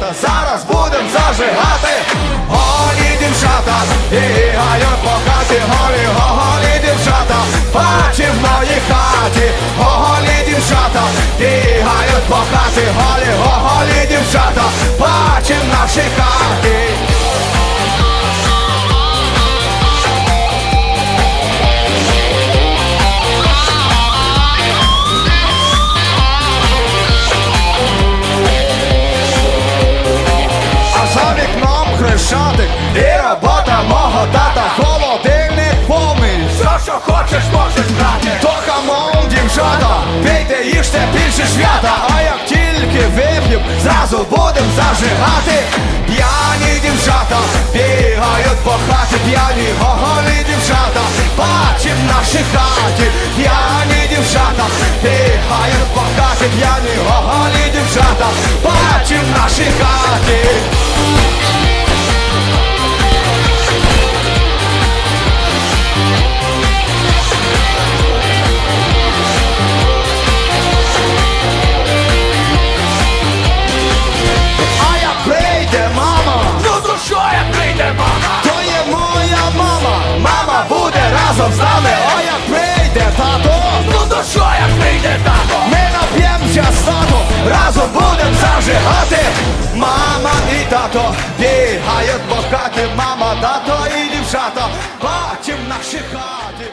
дівчата, зараз будем зажигати. Голі дівчата, бігають по хаті, голі, голі дівчата, бачив в моїй хаті, голі дівчата, бігають по хаті, голі Все, що хочеш, можеш брати. То камон, дівчата, пійте, їжте більше свята. А як тільки вип'єм, зразу будем зажигати. П'яні дівчата бігають по хаті, п'яні гоголі дівчата, бачим в нашій хаті, п'яні дівчата бігають по хаті, п'яні гоголі дівчата, бачим в нашій хаті. разом з нами, а як прийде тато, ну то що як прийде тато, ми нап'ємся стану, разом будем зажигати. Мама і тато бігають по хаті, мама, тато і дівчата, бачим наші хати.